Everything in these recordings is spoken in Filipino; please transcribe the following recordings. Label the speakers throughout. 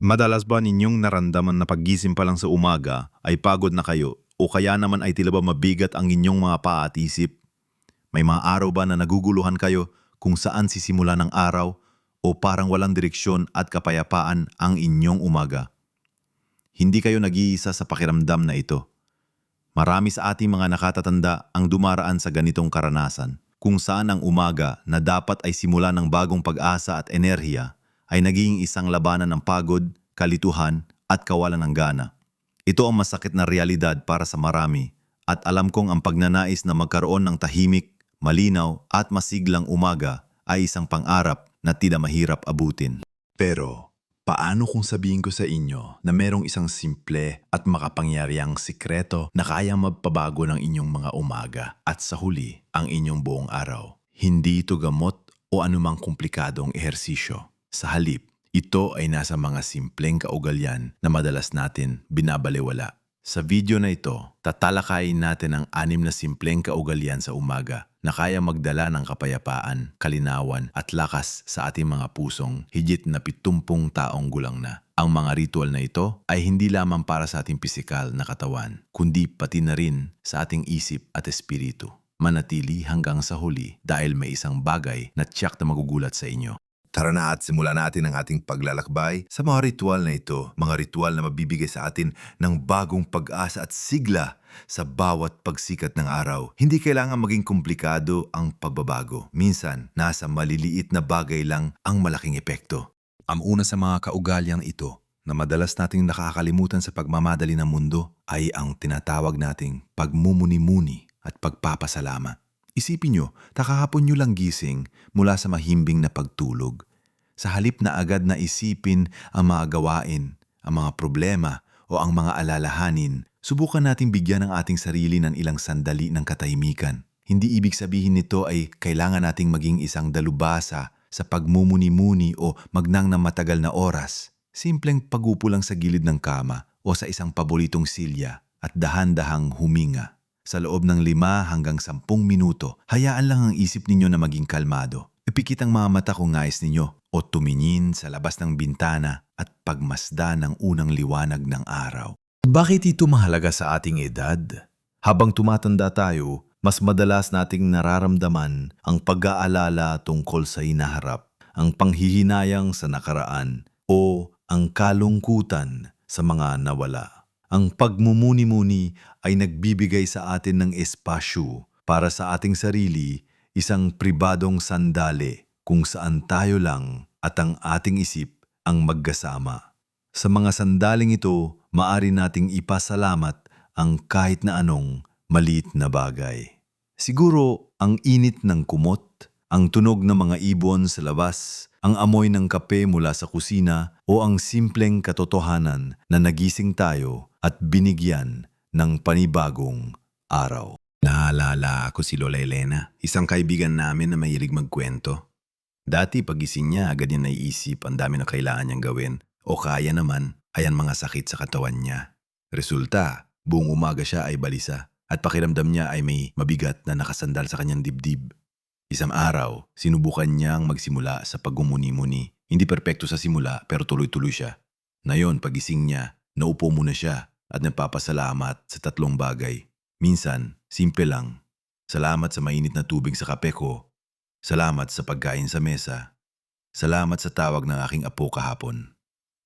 Speaker 1: Madalas ba ninyong naramdaman na paggising pa lang sa umaga ay pagod na kayo o kaya naman ay tila ba mabigat ang inyong mga paa at isip? May mga araw ba na naguguluhan kayo kung saan sisimula ng araw o parang walang direksyon at kapayapaan ang inyong umaga? Hindi kayo nag-iisa sa pakiramdam na ito. Marami sa ating mga nakatatanda ang dumaraan sa ganitong karanasan kung saan ang umaga na dapat ay simula ng bagong pag-asa at enerhiya ay naging isang labanan ng pagod, kalituhan at kawalan ng gana. Ito ang masakit na realidad para sa marami at alam kong ang pagnanais na magkaroon ng tahimik, malinaw at masiglang umaga ay isang pangarap na tila mahirap abutin. Pero paano kung sabihin ko sa inyo na merong isang simple at makapangyariang sikreto na kayang magpabago ng inyong mga umaga at sa huli ang inyong buong araw? Hindi ito gamot o anumang komplikadong ehersisyo. Sa halip, ito ay nasa mga simpleng kaugalian na madalas natin binabaliwala. Sa video na ito, tatalakayin natin ang anim na simpleng kaugalian sa umaga na kaya magdala ng kapayapaan, kalinawan at lakas sa ating mga pusong higit na pitumpung taong gulang na. Ang mga ritual na ito ay hindi lamang para sa ating pisikal na katawan, kundi pati na rin sa ating isip at espiritu. Manatili hanggang sa huli dahil may isang bagay na tiyak na magugulat sa inyo.
Speaker 2: Tara na at simulan natin ang ating paglalakbay sa mga ritual na ito. Mga ritual na mabibigay sa atin ng bagong pag-asa at sigla sa bawat pagsikat ng araw. Hindi kailangan maging komplikado ang pagbabago. Minsan, nasa maliliit na bagay lang ang malaking epekto.
Speaker 3: Ang una sa mga kaugalyang ito na madalas nating nakakalimutan sa pagmamadali ng mundo ay ang tinatawag nating pagmumuni-muni at pagpapasalamat. Isipin nyo, takahapon nyo lang gising mula sa mahimbing na pagtulog. Sa halip na agad na isipin ang mga gawain, ang mga problema o ang mga alalahanin, subukan nating bigyan ng ating sarili ng ilang sandali ng katahimikan. Hindi ibig sabihin nito ay kailangan nating maging isang dalubasa sa pagmumuni-muni o magnang na matagal na oras. Simpleng pagupo lang sa gilid ng kama o sa isang paboritong silya at dahan-dahang huminga. Sa loob ng lima hanggang sampung minuto, hayaan lang ang isip ninyo na maging kalmado. Ipikit ang mga mata kung nais ninyo o tumingin sa labas ng bintana at pagmasda ng unang liwanag ng araw. Bakit ito mahalaga sa ating edad? Habang tumatanda tayo, mas madalas nating nararamdaman ang pag-aalala tungkol sa inaharap, ang panghihinayang sa nakaraan o ang kalungkutan sa mga nawala. Ang pagmumuni-muni ay nagbibigay sa atin ng espasyo para sa ating sarili, isang pribadong sandali kung saan tayo lang at ang ating isip ang magkasama. Sa mga sandaling ito, maari nating ipasalamat ang kahit na anong maliit na bagay. Siguro ang init ng kumot, ang tunog ng mga ibon sa labas, ang amoy ng kape mula sa kusina o ang simpleng katotohanan na nagising tayo at binigyan ng panibagong araw. Naalala ako si Lola Elena, isang kaibigan namin na mahilig magkwento. Dati pagising niya agad niya naiisip ang dami na kailangan niyang gawin o kaya naman ay ang mga sakit sa katawan niya. Resulta, buong umaga siya ay balisa at pakiramdam niya ay may mabigat na nakasandal sa kanyang dibdib. Isang araw, sinubukan niyang magsimula sa pagmumuni-muni. Hindi perpekto sa simula pero tuloy-tuloy siya. Ngayon, pagising niya, naupo muna siya at nagpapasalamat sa tatlong bagay. Minsan, simple lang. Salamat sa mainit na tubig sa kape ko. Salamat sa pagkain sa mesa. Salamat sa tawag ng aking apo kahapon.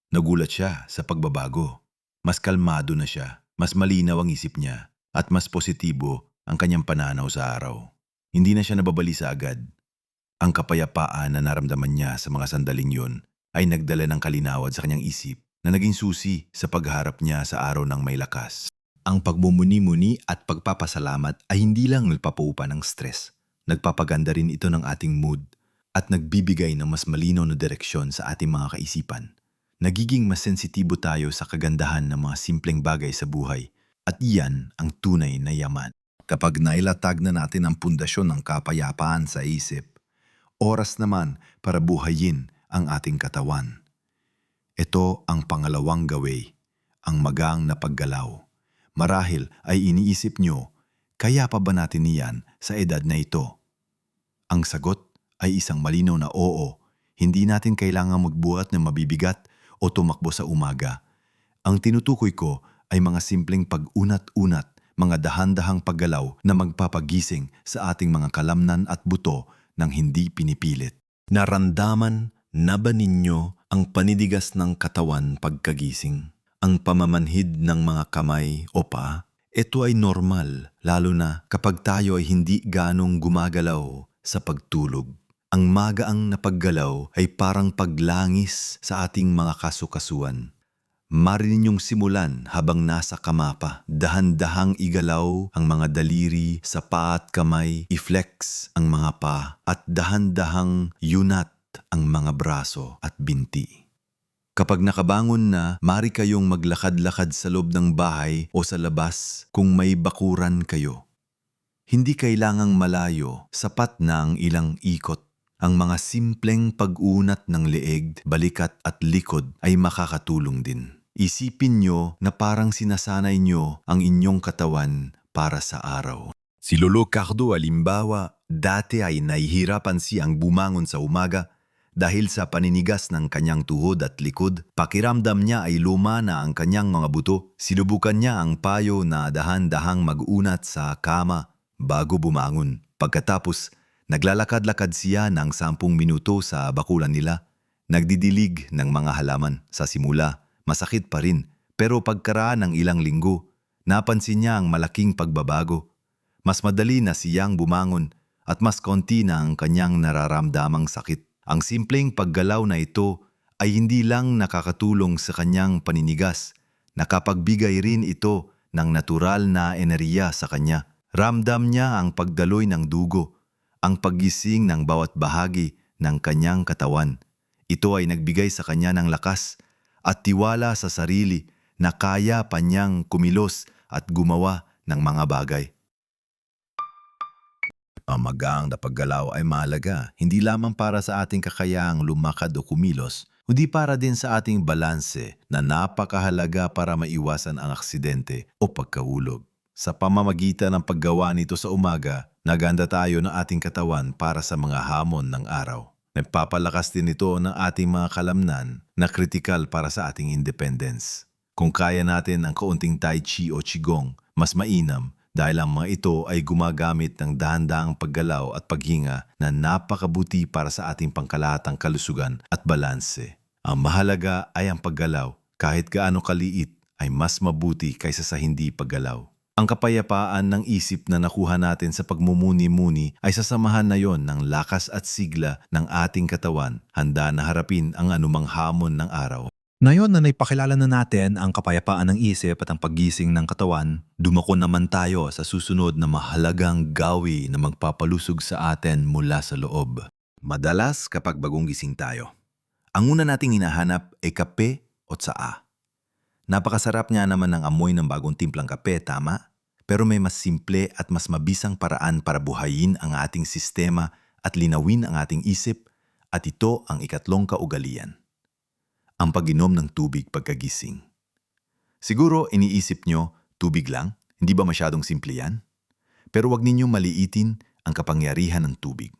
Speaker 3: Nagulat siya sa pagbabago. Mas kalmado na siya, mas malinaw ang isip niya, at mas positibo ang kanyang pananaw sa araw. Hindi na siya nababalisa agad. Ang kapayapaan na naramdaman niya sa mga sandaling yun ay nagdala ng kalinawad sa kanyang isip na naging susi sa pagharap niya sa araw ng may lakas. Ang pagmumuni-muni at pagpapasalamat ay hindi lang nagpapaupa ng stress. Nagpapaganda rin ito ng ating mood at nagbibigay ng mas malinaw na direksyon sa ating mga kaisipan. Nagiging mas sensitibo tayo sa kagandahan ng mga simpleng bagay sa buhay at iyan ang tunay na yaman. Kapag nailatag na natin ang pundasyon ng kapayapaan sa isip, oras naman para buhayin ang ating katawan. Ito ang pangalawang gaway, ang magang na paggalaw. Marahil ay iniisip nyo, kaya pa ba natin niyan sa edad na ito? Ang sagot ay isang malinaw na oo, hindi natin kailangang magbuhat ng mabibigat o tumakbo sa umaga. Ang tinutukoy ko ay mga simpleng pag-unat-unat, mga dahan-dahang paggalaw na magpapagising sa ating mga kalamnan at buto ng hindi pinipilit. Narandaman na ba ninyo ang panidigas ng katawan pagkagising? Ang pamamanhid ng mga kamay o pa? Ito ay normal, lalo na kapag tayo ay hindi ganong gumagalaw sa pagtulog. Ang magaang na paggalaw ay parang paglangis sa ating mga kasukasuan. Marin ninyong simulan habang nasa kama pa. Dahan-dahang igalaw ang mga daliri sa paa at kamay, i-flex ang mga pa, at dahan-dahang yunat ang mga braso at binti. Kapag nakabangon na, mari kayong maglakad-lakad sa loob ng bahay o sa labas kung may bakuran kayo. Hindi kailangang malayo, sapat na ang ilang ikot. Ang mga simpleng pag-unat ng leeg, balikat at likod ay makakatulong din. Isipin nyo na parang sinasanay nyo ang inyong katawan para sa araw. Si Lolo Cardo alimbawa, dati ay nahihirapan siyang bumangon sa umaga dahil sa paninigas ng kanyang tuhod at likod. Pakiramdam niya ay luma na ang kanyang mga buto. Sinubukan niya ang payo na dahan-dahang mag-unat sa kama bago bumangon. Pagkatapos, naglalakad-lakad siya ng sampung minuto sa bakulan nila. Nagdidilig ng mga halaman sa simula. Masakit pa rin, pero pagkaraan ng ilang linggo, napansin niya ang malaking pagbabago. Mas madali na siyang bumangon at mas konti na ang kanyang nararamdamang sakit. Ang simpleng paggalaw na ito ay hindi lang nakakatulong sa kanyang paninigas, nakapagbigay rin ito ng natural na enerhiya sa kanya. Ramdam niya ang pagdaloy ng dugo, ang paggising ng bawat bahagi ng kanyang katawan. Ito ay nagbigay sa kanya ng lakas at tiwala sa sarili na kaya pa niyang kumilos at gumawa ng mga bagay. Ang magaang na paggalaw ay mahalaga, hindi lamang para sa ating kakayahang lumakad o kumilos, kundi para din sa ating balanse na napakahalaga para maiwasan ang aksidente o pagkahulog. Sa pamamagitan ng paggawa nito sa umaga, naganda tayo ng ating katawan para sa mga hamon ng araw. Nagpapalakas din ito ng ating mga kalamnan na kritikal para sa ating independence. Kung kaya natin ang kaunting tai chi o qigong, mas mainam dahil ang mga ito ay gumagamit ng dahan-dahang paggalaw at paghinga na napakabuti para sa ating pangkalahatang kalusugan at balanse. Ang mahalaga ay ang paggalaw, kahit gaano kaliit ay mas mabuti kaysa sa hindi paggalaw. Ang kapayapaan ng isip na nakuha natin sa pagmumuni-muni ay sasamahan na yon ng lakas at sigla ng ating katawan, handa na harapin ang anumang hamon ng araw.
Speaker 4: Ngayon na naipakilala na natin ang kapayapaan ng isip at ang paggising ng katawan, dumako naman tayo sa susunod na mahalagang gawi na magpapalusog sa atin mula sa loob.
Speaker 3: Madalas kapag bagong gising tayo, ang una nating hinahanap ay kape o tsaa. Napakasarap niya naman ng amoy ng bagong timplang kape, tama? Pero may mas simple at mas mabisang paraan para buhayin ang ating sistema at linawin ang ating isip at ito ang ikatlong kaugalian. Ang pag-inom ng tubig pagkagising. Siguro iniisip nyo, tubig lang? Hindi ba masyadong simple yan? Pero wag ninyong maliitin ang kapangyarihan ng tubig.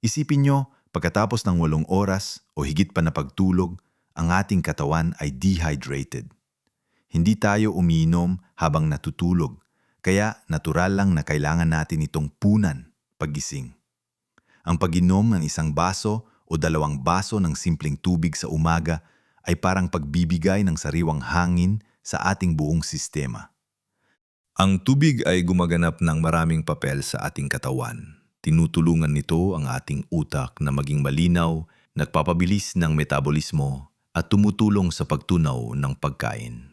Speaker 3: Isipin nyo, pagkatapos ng walong oras o higit pa na pagtulog, ang ating katawan ay dehydrated. Hindi tayo umiinom habang natutulog, kaya natural lang na kailangan natin itong punan pagising. Ang pag-inom ng isang baso o dalawang baso ng simpleng tubig sa umaga ay parang pagbibigay ng sariwang hangin sa ating buong sistema. Ang tubig ay gumaganap ng maraming papel sa ating katawan. Tinutulungan nito ang ating utak na maging malinaw, nagpapabilis ng metabolismo at tumutulong sa pagtunaw ng pagkain.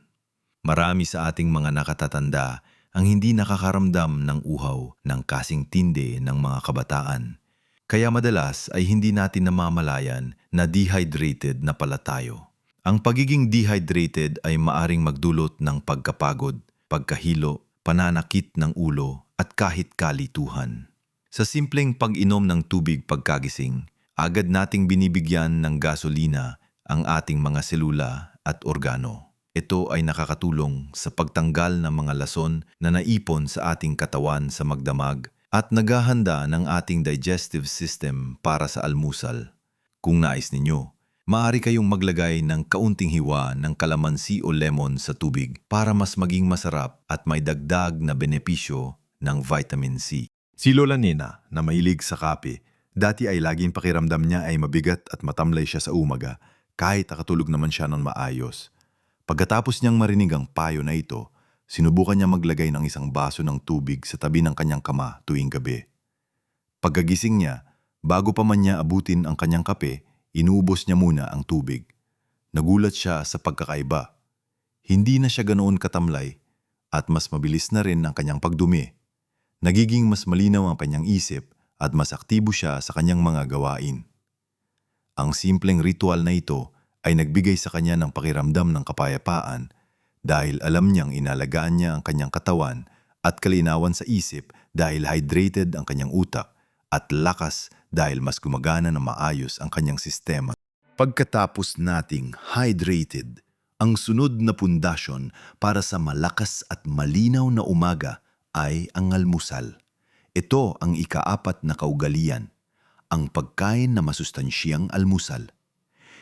Speaker 3: Marami sa ating mga nakatatanda ang hindi nakakaramdam ng uhaw ng kasing tinde ng mga kabataan. Kaya madalas ay hindi natin namamalayan na dehydrated na pala tayo. Ang pagiging dehydrated ay maaring magdulot ng pagkapagod, pagkahilo, pananakit ng ulo at kahit kalituhan. Sa simpleng pag-inom ng tubig pagkagising, agad nating binibigyan ng gasolina ang ating mga selula at organo. Ito ay nakakatulong sa pagtanggal ng mga lason na naipon sa ating katawan sa magdamag at naghahanda ng ating digestive system para sa almusal. Kung nais ninyo, maaari kayong maglagay ng kaunting hiwa ng kalamansi o lemon sa tubig para mas maging masarap at may dagdag na benepisyo ng vitamin C.
Speaker 1: Si Lola Nina na mahilig sa kape, dati ay laging pakiramdam niya ay mabigat at matamlay siya sa umaga kahit nakatulog naman siya ng maayos. Pagkatapos niyang marinig ang payo na ito, sinubukan niya maglagay ng isang baso ng tubig sa tabi ng kanyang kama tuwing gabi. Pagkagising niya, bago pa man niya abutin ang kanyang kape, inuubos niya muna ang tubig. Nagulat siya sa pagkakaiba. Hindi na siya ganoon katamlay at mas mabilis na rin ang kanyang pagdumi. Nagiging mas malinaw ang kanyang isip at mas aktibo siya sa kanyang mga gawain. Ang simpleng ritual na ito ay nagbigay sa kanya ng pakiramdam ng kapayapaan dahil alam niyang inalagaan niya ang kanyang katawan at kalinawan sa isip dahil hydrated ang kanyang utak at lakas dahil mas gumagana na maayos ang kanyang sistema. Pagkatapos nating hydrated, ang sunod na pundasyon para sa malakas at malinaw na umaga ay ang almusal. Ito ang ikaapat na kaugalian, ang pagkain na masustansyang almusal.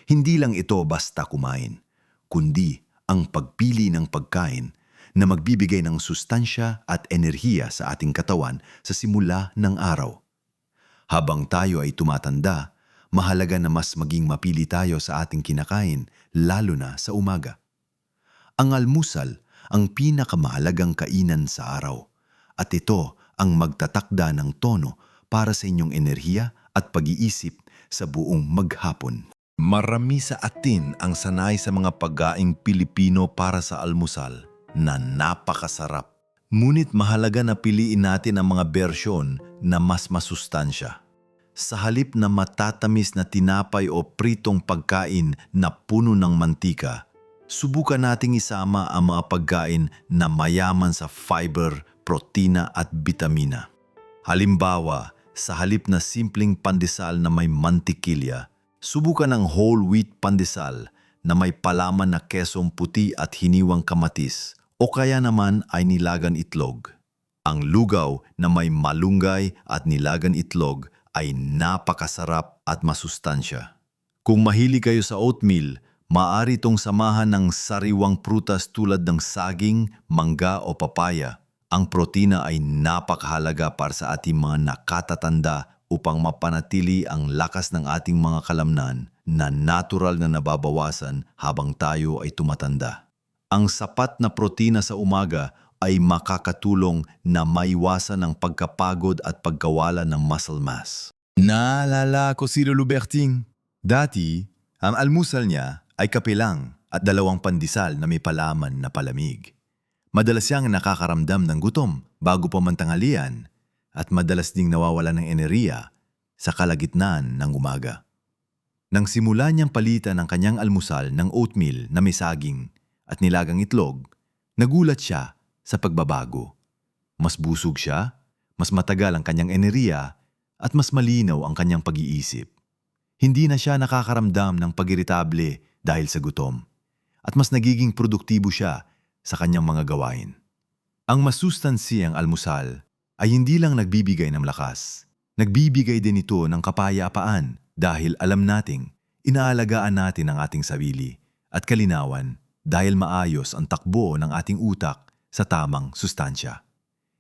Speaker 1: Hindi lang ito basta kumain, kundi ang pagpili ng pagkain na magbibigay ng sustansya at enerhiya sa ating katawan sa simula ng araw. Habang tayo ay tumatanda, mahalaga na mas maging mapili tayo sa ating kinakain, lalo na sa umaga. Ang almusal ang pinakamahalagang kainan sa araw at ito ang magtatakda ng tono para sa inyong enerhiya at pag-iisip sa buong maghapon. Marami sa atin ang sanay sa mga pagkaing Pilipino para sa almusal na napakasarap. Ngunit mahalaga na piliin natin ang mga bersyon na mas masustansya. Sa halip na matatamis na tinapay o pritong pagkain na puno ng mantika, subukan nating isama ang mga pagkain na mayaman sa fiber, protina at bitamina. Halimbawa, sa halip na simpleng pandesal na may mantikilya, subukan ang whole wheat pandesal na may palaman na kesong puti at hiniwang kamatis o kaya naman ay nilagan itlog. Ang lugaw na may malunggay at nilagan itlog ay napakasarap at masustansya. Kung mahilig kayo sa oatmeal, maaari itong samahan ng sariwang prutas tulad ng saging, mangga o papaya. Ang protina ay napakahalaga para sa ating mga nakatatanda upang mapanatili ang lakas ng ating mga kalamnan na natural na nababawasan habang tayo ay tumatanda. Ang sapat na protina sa umaga ay makakatulong na maiwasan ang pagkapagod at pagkawala ng muscle mass. Naalala ko si Lolo. Dati, ang almusal niya ay kape lang at dalawang pandesal na may palaman na palamig. Madalas siyang nakakaramdam ng gutom bago pa man tanghalian at madalas ding nawawala ng enerhiya sa kalagitnaan ng umaga. Nang simula niyang palitan ang kanyang almusal ng oatmeal na may saging at nilagang itlog, nagulat siya sa pagbabago. Mas busog siya, mas matagal ang kanyang enerhiya at mas malinaw ang kanyang pag-iisip. Hindi na siya nakakaramdam ng pag-iritable dahil sa gutom at mas nagiging produktibo siya sa kanyang mga gawain. Ang masustansiyang almusal ay hindi lang nagbibigay ng lakas. Nagbibigay din ito ng kapayapaan dahil alam nating inaalagaan natin ang ating sarili at kalinawan dahil maayos ang takbo ng ating utak sa tamang sustansya.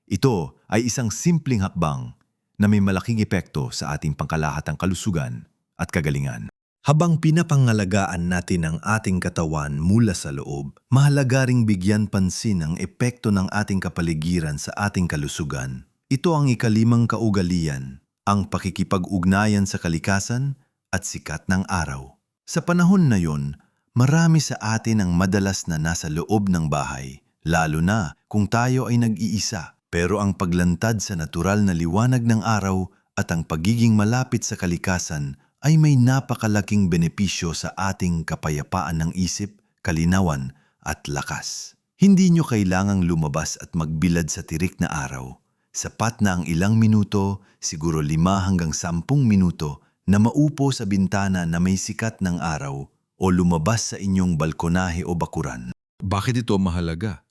Speaker 1: Ito ay isang simpleng hakbang na may malaking epekto sa ating pangkalahatang kalusugan at kagalingan. Habang pinapangalagaan natin ang ating katawan mula sa loob, mahalaga ring bigyan pansin ang epekto ng ating kapaligiran sa ating kalusugan. Ito ang ikalimang kaugalian, ang pakikipag-ugnayan sa kalikasan at sikat ng araw. Sa panahon na yon, marami sa atin ang madalas na nasa loob ng bahay, lalo na kung tayo ay nag-iisa. Pero ang paglantad sa natural na liwanag ng araw at ang pagiging malapit sa kalikasan ay may napakalaking benepisyo sa ating kapayapaan ng isip, kalinawan at lakas. Hindi nyo kailangang lumabas at magbilad sa tirik na araw. Sapat na ang ilang minuto, siguro lima hanggang sampung minuto, na maupo sa bintana na may sikat ng araw o lumabas sa inyong balkonahe o bakuran.
Speaker 3: Bakit ito mahalaga?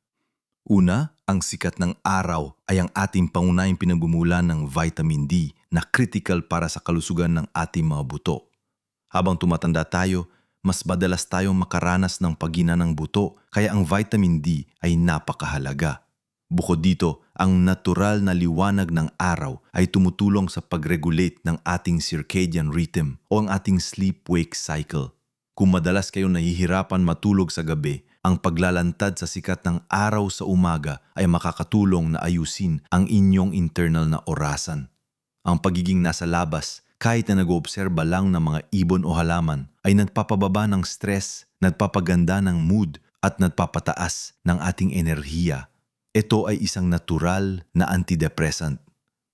Speaker 3: Una, ang sikat ng araw ay ang ating pangunahing pinagmumulan ng vitamin D na critical para sa kalusugan ng ating mga buto. Habang tumatanda tayo,
Speaker 4: mas madalas tayong makaranas ng pagina ng buto kaya ang vitamin D ay napakahalaga. Bukod dito, ang natural na liwanag ng araw ay tumutulong sa pag-regulate ng ating circadian rhythm o ang ating sleep-wake cycle. Kung madalas kayong nahihirapan matulog sa gabi, ang paglalantad sa sikat ng araw sa umaga ay makakatulong na ayusin ang inyong internal na orasan. Ang pagiging nasa labas, kahit na nag-oobserba lang ng mga ibon o halaman, ay nagpapababa ng stress, nagpapaganda ng mood, at nagpapataas ng ating enerhiya. Ito ay isang natural na antidepressant.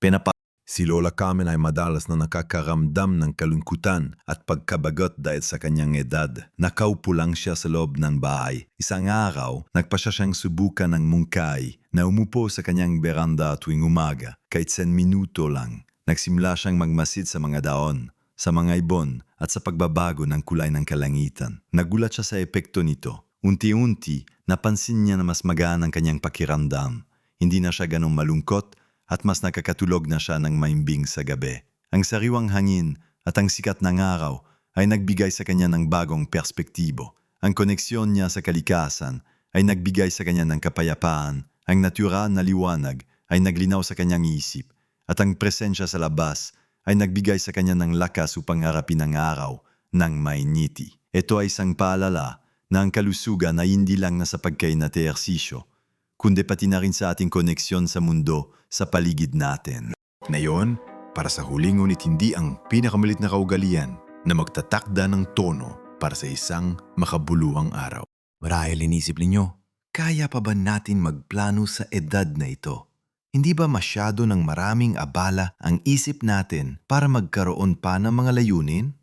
Speaker 4: Pinapa
Speaker 3: Si Lola Carmen ay madalas na nakakaramdam ng kalungkutan at pagkabagot dahil sa kanyang edad. Nakaupo lang siya sa loob ng bahay. Isang araw, nagpa siya siyang subukan ng mungkay na umupo sa kanyang beranda tuwing umaga. Kahit sen minuto lang, nagsimula siyang magmasid sa mga daon, sa mga ibon at sa pagbabago ng kulay ng kalangitan. Nagulat siya sa epekto nito. Unti-unti, napansin niya na mas magaan ang kanyang pakiramdam. Hindi na siya ganong malungkot at mas nakakatulog na siya ng maimbing sa gabi. Ang sariwang hangin at ang sikat ng araw ay nagbigay sa kanya ng bagong perspektibo. Ang koneksyon niya sa kalikasan ay nagbigay sa kanya ng kapayapaan. Ang natural na liwanag ay naglinaw sa kanyang isip at ang presensya sa labas ay nagbigay sa kanya ng lakas upang harapin ang araw ng mainiti. Ito ay isang paalala na ang kalusugan ay hindi lang nasa pagkain at ehersisyo, kundi pati na rin sa ating koneksyon sa mundo sa paligid natin. Ngayon, para sa huli ngunit hindi ang pinakamalit na kaugalian na magtatakda ng tono para sa isang makabuluhang araw.
Speaker 4: Marahil inisip ninyo, kaya pa ba natin magplano sa edad na ito? Hindi ba masyado ng maraming abala ang isip natin para magkaroon pa ng mga layunin?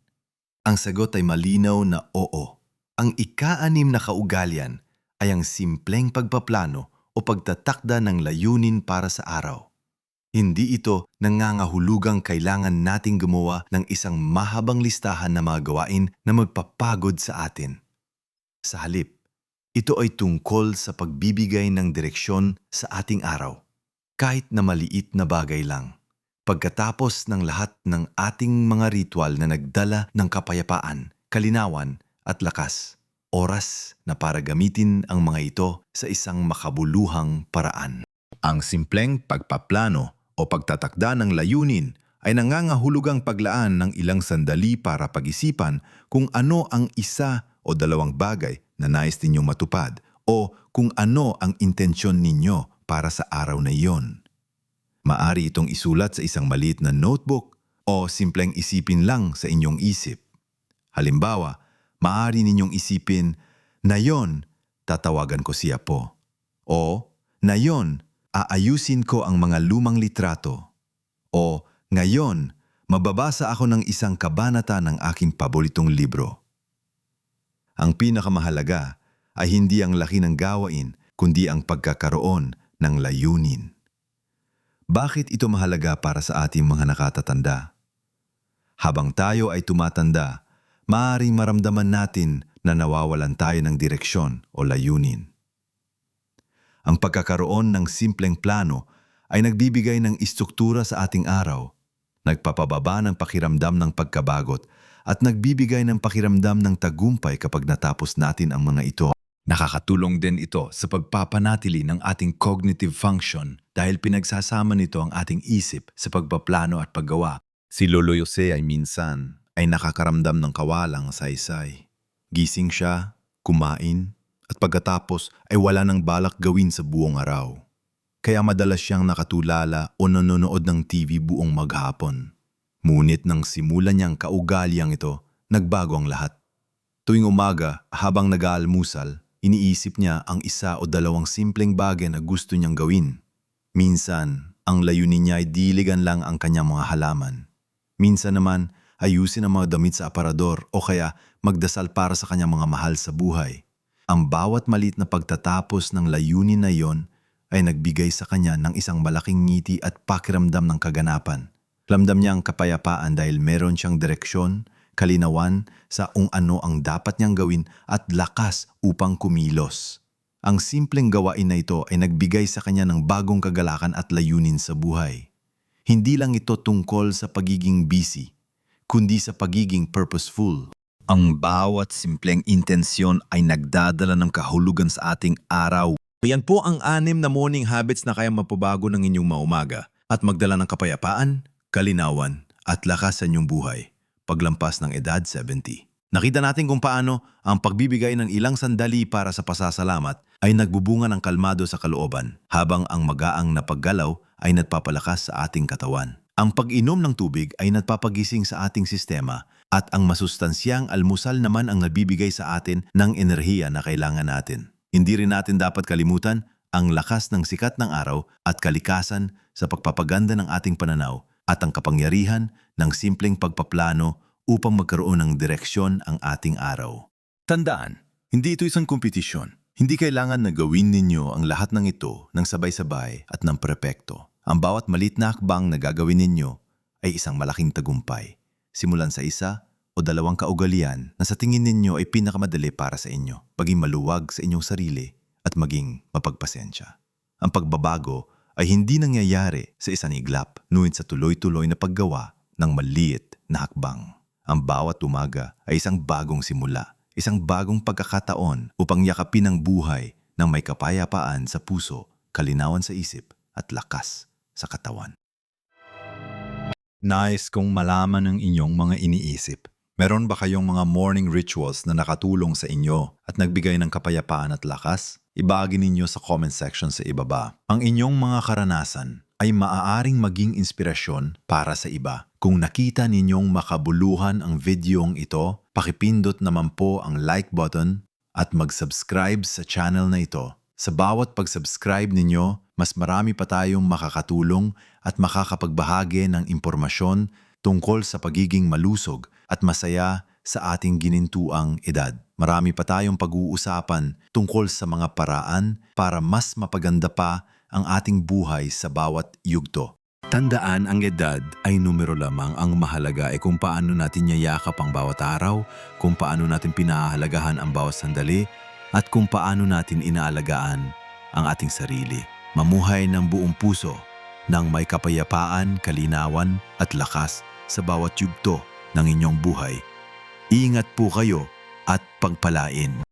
Speaker 4: Ang sagot ay malinaw na oo. Ang ika-anim na kaugalian ay ang simpleng pagpaplano o pagtatakda ng layunin para sa araw. Hindi ito nangangahulugang kailangan nating gumawa ng isang mahabang listahan na mga gawain na magpapagod sa atin. Sa halip, ito ay tungkol sa pagbibigay ng direksyon sa ating araw, kahit na maliit na bagay lang. Pagkatapos ng lahat ng ating mga ritual na nagdala ng kapayapaan, kalinawan at lakas, oras na para gamitin ang mga ito sa isang makabuluhang paraan.
Speaker 3: Ang simpleng pagpaplano o pagtatakda ng layunin ay nangangahulugang paglaan ng ilang sandali para pag-isipan kung ano ang isa o dalawang bagay na nais ninyong matupad o kung ano ang intensyon ninyo para sa araw na iyon. Maari itong isulat sa isang maliit na notebook o simpleng isipin lang sa inyong isip. Halimbawa, maari ninyong isipin, na yon, tatawagan ko siya po. O, na yon, aayusin ko ang mga lumang litrato. O, ngayon, mababasa ako ng isang kabanata ng aking paboritong libro. Ang pinakamahalaga ay hindi ang laki ng gawain, kundi ang pagkakaroon ng layunin. Bakit ito mahalaga para sa ating mga nakatatanda? Habang tayo ay tumatanda, maaaring maramdaman natin na nawawalan tayo ng direksyon o layunin. Ang pagkakaroon ng simpleng plano ay nagbibigay ng istruktura sa ating araw, nagpapababa ng pakiramdam ng pagkabagot at nagbibigay ng pakiramdam ng tagumpay kapag natapos natin ang mga ito. Nakakatulong din ito sa pagpapanatili ng ating cognitive function dahil pinagsasama nito ang ating isip sa pagpaplano at paggawa. Si Lolo Jose ay minsan ay nakakaramdam ng kawalang saysay. Gising siya, kumain, at pagkatapos ay wala nang balak gawin sa buong araw. Kaya madalas siyang nakatulala o nanonood ng TV buong maghapon. Ngunit nang simula niyang kaugalyang ito, nagbago ang lahat. Tuwing umaga, habang nag-aalmusal, iniisip niya ang isa o dalawang simpleng bagay na gusto niyang gawin. Minsan, ang layunin niya ay diligan lang ang kanyang mga halaman. Minsan naman, ayusin ang mga damit sa aparador o kaya magdasal para sa kanyang mga mahal sa buhay. Ang bawat malit na pagtatapos ng layunin na iyon ay nagbigay sa kanya ng isang malaking ngiti at pakiramdam ng kaganapan. Lamdam niya ang kapayapaan dahil meron siyang direksyon, kalinawan sa kung ano ang dapat niyang gawin at lakas upang kumilos. Ang simpleng gawain na ito ay nagbigay sa kanya ng bagong kagalakan at layunin sa buhay. Hindi lang ito tungkol sa pagiging busy, kundi sa pagiging purposeful.
Speaker 1: Ang bawat simpleng intensyon ay nagdadala ng kahulugan sa ating araw. Yan po ang anim na morning habits na kaya mapabago ng inyong maumaga at magdala ng kapayapaan, kalinawan at lakas sa inyong buhay paglampas ng edad 70. Nakita natin kung paano ang pagbibigay ng ilang sandali para sa pasasalamat ay nagbubunga ng kalmado sa kalooban habang ang magaang na paggalaw ay nagpapalakas sa ating katawan. Ang pag-inom ng tubig ay nagpapagising sa ating sistema at ang masustansyang almusal naman ang nagbibigay sa atin ng enerhiya na kailangan natin. Hindi rin natin dapat kalimutan ang lakas ng sikat ng araw at kalikasan sa pagpapaganda ng ating pananaw at ang kapangyarihan ng simpleng pagpaplano upang magkaroon ng direksyon ang ating araw.
Speaker 3: Tandaan, hindi ito isang kompetisyon. Hindi kailangan na gawin ninyo ang lahat ng ito ng sabay-sabay at ng perpekto. Ang bawat malit na hakbang na gagawin ninyo ay isang malaking tagumpay. Simulan sa isa o dalawang kaugalian na sa tingin ninyo ay pinakamadali para sa inyo. Maging maluwag sa inyong sarili at maging mapagpasensya. Ang pagbabago ay hindi nangyayari sa isang iglap, ngunit sa tuloy-tuloy na paggawa ng maliit na hakbang. Ang bawat umaga ay isang bagong simula, isang bagong pagkakataon upang yakapin ang buhay ng may kapayapaan sa puso, kalinawan sa isip at lakas sa katawan. Nice kong malaman ang inyong mga iniisip. Meron ba kayong mga morning rituals na nakatulong sa inyo at nagbigay ng kapayapaan at lakas? Ibagi ninyo sa comment section sa ibaba. Ang inyong mga karanasan ay maaaring maging inspirasyon para sa iba. Kung nakita ninyong makabuluhan ang videong ito, pakipindot naman po ang like button at mag-subscribe sa channel na ito. Sa bawat pag-subscribe ninyo, mas marami pa tayong makakatulong at makakapagbahagi ng impormasyon tungkol sa pagiging malusog at masaya sa ating ginintuang edad. Marami pa tayong pag-uusapan tungkol sa mga paraan para mas mapaganda pa ang ating buhay sa bawat yugto. Tandaan ang edad ay numero lamang ang mahalaga ay kung paano natin yayakap ang bawat araw, kung paano natin pinahahalagahan ang bawat sandali, at kung paano natin inaalagaan ang ating sarili. Mamuhay ng buong puso, ng may kapayapaan, kalinawan at lakas sa bawat yugto ng inyong buhay. Ingat po kayo at pagpalain.